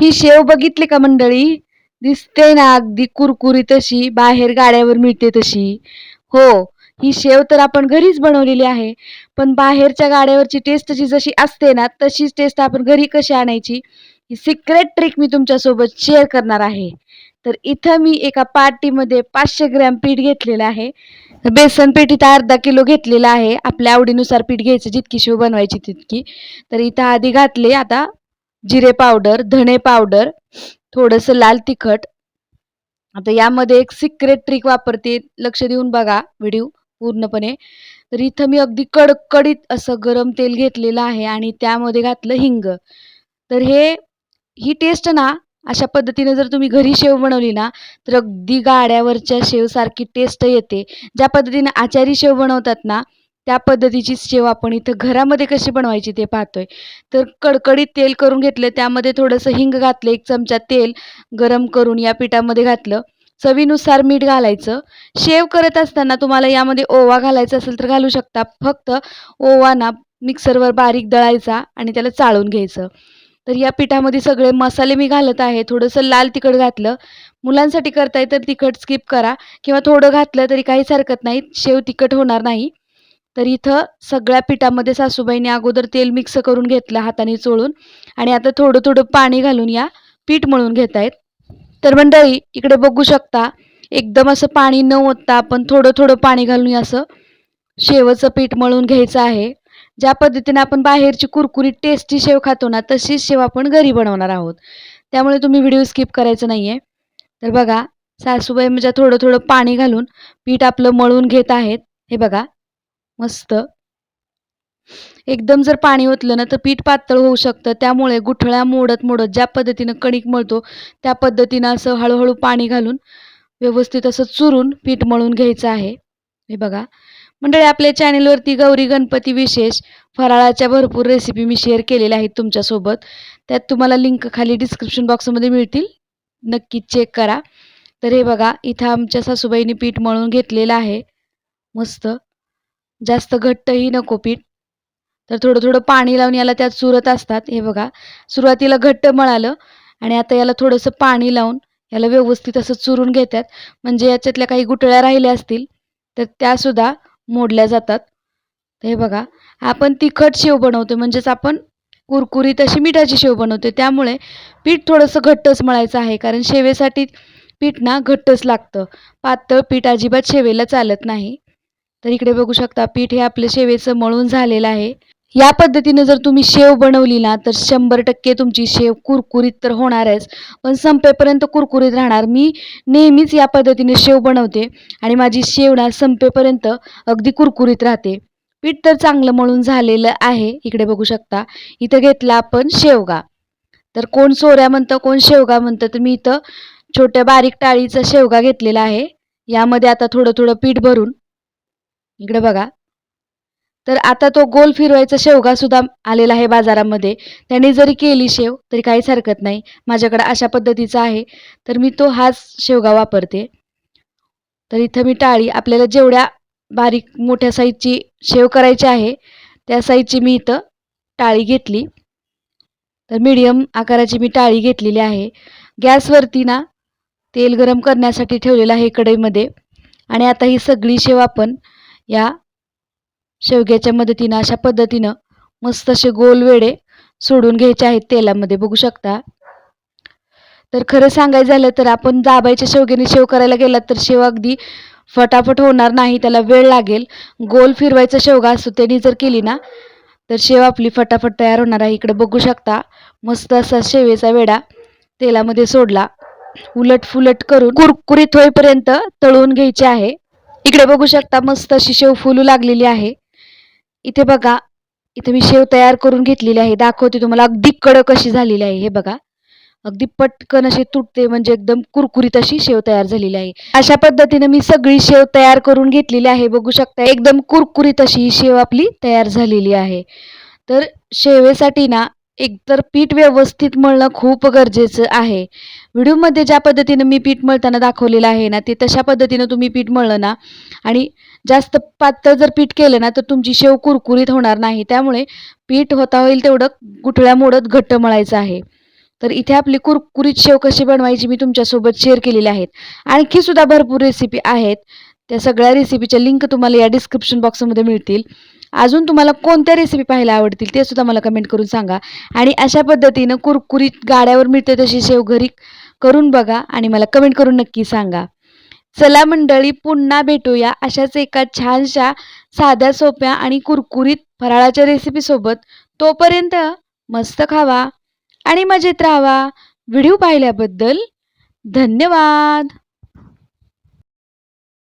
ही शेव बघितली का मंडळी? दिसते ना अगदी कुरकुरी तशी बाहेर गाड्यावर मिळते तशी. हो ही शेव तर आपण घरीच बनवलेली आहे. पण बाहेरच्या गाड्यावरची टेस्ट जी जशी असते ना तशीच टेस्ट आपण घरी कशी आणायची? ही सिक्रेट ट्रिक मी तुमच्यासोबत शेअर करणार आहे. तर इथं मी एका पार्टीमध्ये पाचशे ग्रॅम पीठ घेतलेलं आहे. बेसन पीठ इथं अर्धा किलो घेतलेलं आहे. आपल्या आवडीनुसार पीठ घ्यायचं जितकी शेव बनवायची तितकी. तर इथं आधी घातले आता जिरे पावडर धणे पावडर थोडंसं लाल तिखट. आता यामध्ये एक सिक्रेट ट्रिक वापरते. लक्ष देऊन बघा व्हिडिओ पूर्णपणे. तर इथं मी अगदी कडकडीत असं गरम तेल घेतलेलं आहे आणि त्यामध्ये घातलं हिंग. तर हे ही टेस्ट ना अशा पद्धतीने जर तुम्ही घरी शेव बनवली ना तर अगदी गाड्यावरच्या शेवसारखी टेस्ट येते. ज्या पद्धतीने आचारी शेव बनवतात ना त्या पद्धतीची शेव आपण इथं घरामध्ये कशी बनवायची ते पाहतोय. तर कडकडीत तेल करून घेतलं त्यामध्ये थोडंसं हिंग घातलं एक चमचा तेल गरम करून या पिठामध्ये घातलं. चवीनुसार मीठ घालायचं. शेव करत असताना तुम्हाला यामध्ये ओवा घालायचा असेल तर घालू शकता. फक्त ओवा ना मिक्सरवर बारीक दळायचा आणि त्याला चाळून घ्यायचं. तर या पिठामध्ये सगळे मसाले मी घालत आहे. थोडंसं लाल तिखट घातलं. मुलांसाठी करताय तर तिखट स्किप करा. किंवा थोडं घातलं तरी काहीच हरकत नाही. शेव तिखट होणार नाही. तर इथं सगळ्या पिठामध्ये सासूबाईने अगोदर तेल मिक्स करून घेतलं हाताने चोळून. आणि आता थोडं थोडं पाणी घालून या पीठ मळून घेत आहेत. तर मंडळी इकडे बघू शकता एकदम असं पाणी न ओतता आपण थोडं थोडं पाणी घालून असं शेवचं पीठ मळून घ्यायचं आहे. ज्या पद्धतीने आपण बाहेरची कुरकुरीत टेस्टी शेव खातो ना तशीच शेव आपण घरी बनवणार आहोत. त्यामुळे तुम्ही व्हिडिओ स्किप करायचं नाही आहे तर बघा सासूबाई म्हणजे थोडं थोडं पाणी घालून पीठ आपलं मळून घेत आहेत. हे बघा मस्त. एकदम जर पाणी ओतलं ना तर पीठ पातळ होऊ शकतं. त्यामुळे गुठळ्या मोडत मोडत ज्या पद्धतीनं कणिक मळतो त्या पद्धतीनं असं हळूहळू पाणी घालून व्यवस्थित असं चुरून पीठ मळून घ्यायचं आहे. हे बघा. मंडळी आपल्या चॅनेलवरती गौरी गणपती विशेष फराळाच्या भरपूर रेसिपी मी शेअर केलेल्या आहेत तुमच्यासोबत. त्यात तुम्हाला लिंक खाली डिस्क्रिप्शन बॉक्समध्ये मिळतील. नक्की चेक करा. तर हे बघा इथं आमच्या सासूबाईंनी पीठ मळून घेतलेलं आहे. मस्त. जास्त घट्टही नको पीठ. तर थोडं थोडं पाणी लावून याला त्यात चुरत असतात. हे बघा सुरुवातीला घट्ट मळालं आणि आता याला थोडंसं पाणी लावून याला व्यवस्थित असं चुरून घेतात. म्हणजे याच्यातल्या काही गुटळ्या राहिल्या असतील तर त्यासुद्धा मोडल्या जातात. हे बघा आपण तिखट शेव बनवतो म्हणजेच आपण कुरकुरीत अशी मिठाची शेव बनवतो त्यामुळे पीठ थोडंसं घट्टच मळायचं आहे. कारण शेवेसाठी पीठ ना घट्टच लागतं. पातळ पीठ अजिबात शेवेला चालत नाही. तर इकडे बघू शकता पीठ हे आपलं शेवेचं मळून झालेलं आहे. या पद्धतीनं जर तुम्ही शेव बनवली ना तर शंभर टक्के तुमची शेव कुरकुरीत तर होणारच. पण संपेपर्यंत कुरकुरीत राहणार. मी नेहमीच या पद्धतीने शेव बनवते आणि माझी शेव ना संपेपर्यंत अगदी कुरकुरीत राहते. पीठ तर चांगलं मळून झालेलं आहे. इकडे बघू शकता. इथं घेतला आपण शेवगा. तर कोण सोऱ्या म्हणतं कोण शेवगा म्हणतं तर मी इथं छोट्या बारीक टाळीचा शेवगा घेतलेला आहे. यामध्ये आता थोडं थोडं पीठ भरून इकडे बघा. तर आता तो गोल फिरवायचा शेवगा सुद्धा आलेला आहे बाजारामध्ये. त्याने जरी केली शेव तरी काहीच हरकत नाही. माझ्याकडे अशा पद्धतीचा आहे. तर मी तो हाच शेवगा वापरते. तर इथं मी टाळी आपल्याला जेवढ्या बारीक मोठ्या साईजची शेव करायची आहे त्या साईजची मी इथं टाळी घेतली. तर मीडियम आकाराची मी टाळी घेतलेली आहे. गॅसवरती ना तेल गरम करण्यासाठी ठेवलेलं आहे कढईमध्ये. आणि आता ही सगळी शेव आपण या शेवग्याच्या मदतीनं अशा पद्धतीनं मस्त असे गोल वेडे सोडून घ्यायचे आहेत तेलामध्ये. बघू शकता. तर खरं सांगायचं झालं तर आपण दाबायच्या शेवग्याने शेव करायला गेलात तर शेव अगदी फटाफट होणार नाही त्याला वेळ लागेल. गोल फिरवायचा शेवगा असतो त्यांनी जर केली ना तर शेव आपली फटाफट तयार होणार आहे. इकडे बघू शकता मस्त असा शेवेचा वेडा तेलामध्ये सोडला. उलट फुलट करून कुरकुरीत होईपर्यंत तळून घ्यायचे आहे. इकडे बघू शकता मस्त अशी शेव फुलू लागलेली आहे. इथे बघा इथे मी शेव तयार करून घेतलेली आहे. दाखवते तुम्हाला अगदी कडक अशी झालेली आहे हे बघा. अगदी पटकन अशी तुटते म्हणजे एकदम कुरकुरीत अशी शेव तयार झालेली आहे. अशा पद्धतीने मी सगळी शेव तयार करून घेतलेली आहे. बघू शकता एकदम कुरकुरीत अशी ही शेव आपली तयार झालेली आहे. तर शेवेसाठी ना एकतर पीठ व्यवस्थित मळणं खूप गरजेचं आहे. व्हिडिओमध्ये ज्या पद्धतीनं मी पीठ मळताना दाखवलेलं आहे ना ते तशा पद्धतीनं तुम्ही पीठ मळलं ना आणि जास्त पातळ जर पीठ केलं ना तर तुमची शेव कुरकुरीत होणार नाही. त्यामुळे पीठ होता होईल तेवढं गुठळ्या मोडत घट्ट मळायचं आहे. तर इथे आपली कुरकुरीत शेव कशी बनवायची मी तुमच्यासोबत शेअर केलेली आहेत. आणखी सुद्धा भरपूर रेसिपी आहेत. त्या सगळ्या रेसिपीच्या लिंक तुम्हाला या डिस्क्रिप्शन बॉक्समध्ये मिळतील. अजून तुम्हाला कोणत्या रेसिपी पाहायला आवडतील ते सुद्धा मला कमेंट करून सांगा. आणि अशा पद्धतीनं कुरकुरीत गाड्यावर मिळते तशी शेव घरी करून बघा आणि मला कमेंट करून नक्की सांगा. चला मंडळी पुन्हा भेटूया अशाच एका छानशा साध्या सोप्या आणि कुरकुरीत फराळाच्या रेसिपीसोबत तोपर्यंत मस्त खावा आणि मजेत राहावा. व्हिडिओ पाहिल्याबद्दल धन्यवाद.